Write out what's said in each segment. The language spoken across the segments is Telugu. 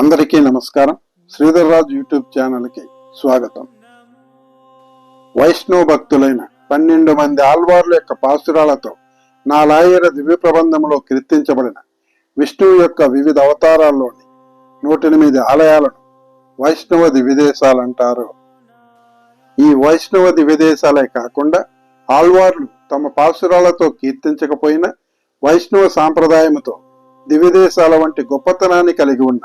అందరికీ నమస్కారం. శ్రీధర్ రాజు యూట్యూబ్ ఛానల్కి స్వాగతం. వైష్ణవ భక్తులైన పన్నెండు మంది ఆల్వార్ల యొక్క పాసురాలతో నాలాయర దివ్య ప్రబంధంలో కీర్తించబడిన విష్ణువు యొక్క వివిధ అవతారాల్లోని నూటెనిమిది ఆలయాలను వైష్ణవ దివ్యదేశాలంటారు ఈ వైష్ణవ దివ్యదేశాలే కాకుండా ఆల్వార్లు తమ పాసురాలతో కీర్తించకపోయినా వైష్ణవ సాంప్రదాయముతో దివ్యదేశాల వంటి గొప్పతనాన్ని కలిగి ఉన్న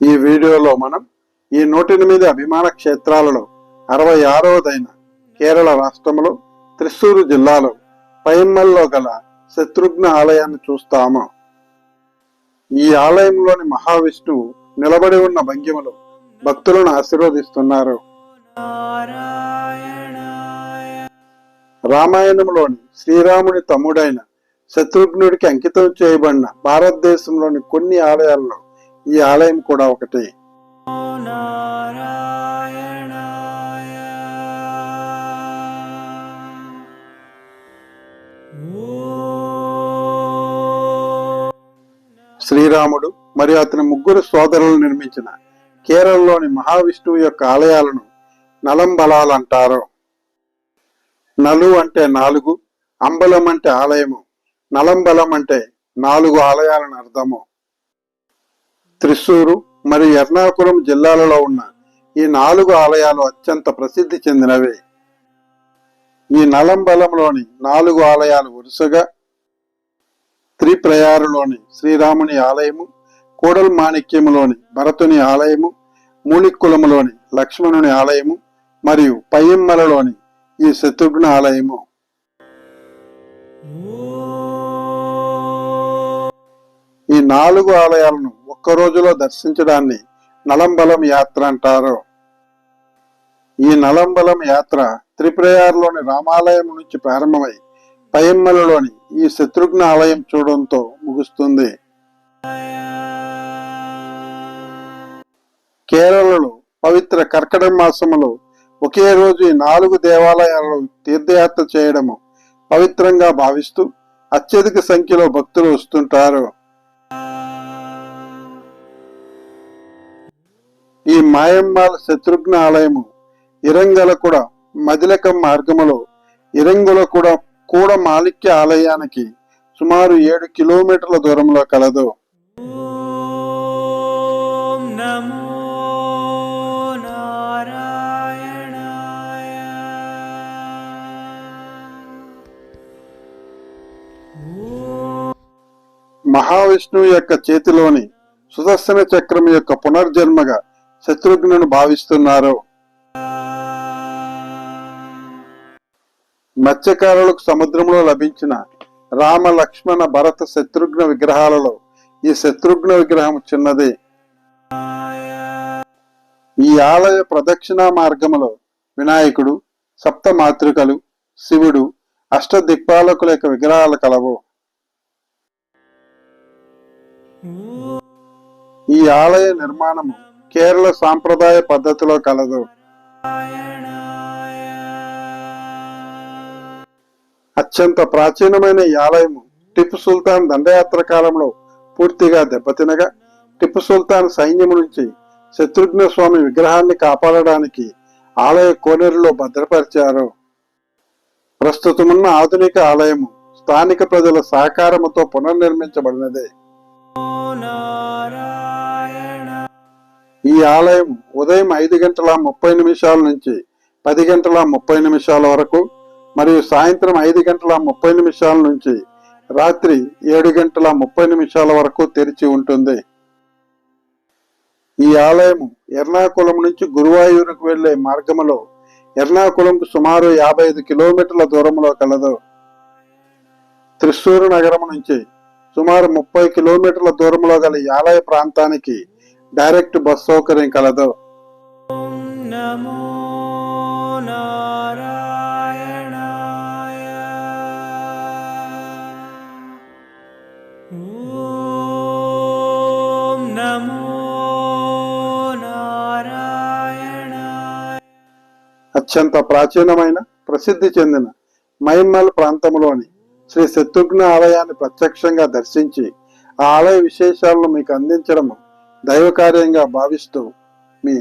ఈ వీడియోలో మనం ఈ నూటెనిమిది అభిమాన క్షేత్రాలలో అరవై ఆరవదైన కేరళ రాష్ట్రంలో త్రిశూరు జిల్లాలో పైమ్మల్లో గల శత్రుఘ్న ఆలయాన్ని చూస్తాము. ఈ ఆలయంలోని మహావిష్ణువు నిలబడి ఉన్న భంగిమలు భక్తులను ఆశీర్వదిస్తున్నారు. రామాయణంలోని శ్రీరాముని తమ్ముడైన శత్రుఘ్నుడికి అంకితం చేయబడిన భారతదేశంలోని కొన్ని ఆలయాల్లో ఈ ఆలయం కూడా ఒకటి. శ్రీరాముడు మరియు అతని ముగ్గురు సోదరులు నిర్మించిన కేరళలోని మహావిష్ణువు యొక్క ఆలయాలను నలంబలాలు అంటారు. నలు అంటే నాలుగు అంబలం అంటే ఆలయము నలంబలం అంటే నాలుగు ఆలయాలను అర్థము. త్రిశూరు మరియు ఎర్నాకుళం జిల్లాలలో ఉన్న ఈ నాలుగు ఆలయాలు అత్యంత ప్రసిద్ధి చెందినవే. ఈ నలంబలంలోని నాలుగు ఆలయాలు వరుసగా త్రిప్రయారులోని శ్రీరాముని ఆలయము కోడల్ మాణిక్యములోని భరతుని ఆలయము మూలిక్కులములోని లక్ష్మణుని ఆలయము మరియు పయ్యమ్మలలోని ఈ శత్రుఘ్న ఆలయము. ఈ నాలుగు ఆలయాలను ఒక్క రోజులో దర్శించడాన్ని నలంబలం యాత్ర అంటారు. ఈ నలంబలం యాత్ర త్రిప్రయార్లోని రామాలయం నుంచి ప్రారంభమై పయమ్మలలోని ఈ శత్రుఘ్న ఆలయం చూడడంతో ముగుస్తుంది. కేరళలో పవిత్ర కర్కట మాసములో ఒకే రోజు ఈ నాలుగు దేవాలయాలలో తీర్థయాత్ర చేయడము పవిత్రంగా భావిస్తూ అత్యధిక సంఖ్యలో భక్తులు వస్తుంటారు. ఈ మాయమ్మాల శత్రుఘ్న ఆలయము ఇరంగల కూడా మదిలక మార్గములో ఇరంగుల కూడా కూడ మాలిక్య ఆలయానికి సుమారు ఏడు కిలోమీటర్ల దూరంలో కలదు. మహావిష్ణువు యొక్క చేతిలోని సుదర్శన చక్రం యొక్క పునర్జన్మగా శత్రుఘ్నును భావిస్తున్నారు. మత్స్యకారులకు సముద్రంలో లభించిన రామ లక్ష్మణ భరత శత్రుఘ్న విగ్రహాలలో ఈ శత్రుఘ్న విగ్రహం చిన్నది. ఈ ఆలయ ప్రదక్షిణా మార్గములో వినాయకుడు సప్త మాతృకలు శివుడు అష్ట దిక్పాలకుల యొక్క విగ్రహాలు కలవు. ఈ ఆలయ నిర్మాణము కేరళ సాంప్రదాయ పద్ధతిలో కలదు. అత్యంత ప్రాచీనమైన ఈ ఆలయము టిప్పు సుల్తాన్ దండయాత్ర కాలంలో పూర్తిగా దెబ్బతినగా టిప్పు సుల్తాన్ సైన్యం నుంచి శత్రుఘ్న స్వామి విగ్రహాన్ని కాపాడడానికి ఆలయ కోనేరులో భద్రపరిచారు. ప్రస్తుతమున్న ఆధునిక ఆలయము స్థానిక ప్రజల సహకారముతో పునర్నిర్మించబడినదే. ఈ ఆలయం ఉదయం ఐదు గంటల ముప్పై నిమిషాల నుంచి పది గంటల ముప్పై నిమిషాల వరకు మరియు సాయంత్రం ఐదు గంటల ముప్పై నిమిషాల నుంచి రాత్రి ఏడు గంటల ముప్పై నిమిషాల వరకు తెరిచి ఉంటుంది. ఈ ఆలయం ఎర్నాకుళం నుంచి గురువాయూరుకు వెళ్ళే మార్గములో ఎర్నాకుళంకు సుమారు యాభై ఐదు కిలోమీటర్ల దూరంలో కలదు. త్రిశూరు నగరం నుంచి సుమారు ముప్పై కిలోమీటర్ల దూరంలో గల ఈ ఆలయ ప్రాంతానికి డైరెక్ట్ బస్ సౌకర్యం కలదు. అత్యంత ప్రాచీనమైన ప్రసిద్ధి చెందిన మైమల్ ప్రాంతంలోని శ్రీ శత్రుఘ్న ఆలయాన్ని ప్రత్యక్షంగా దర్శించి ఆ ఆలయ విశేషాలను మీకు అందించడం దైవకార్యంగా భావిస్తూ మీ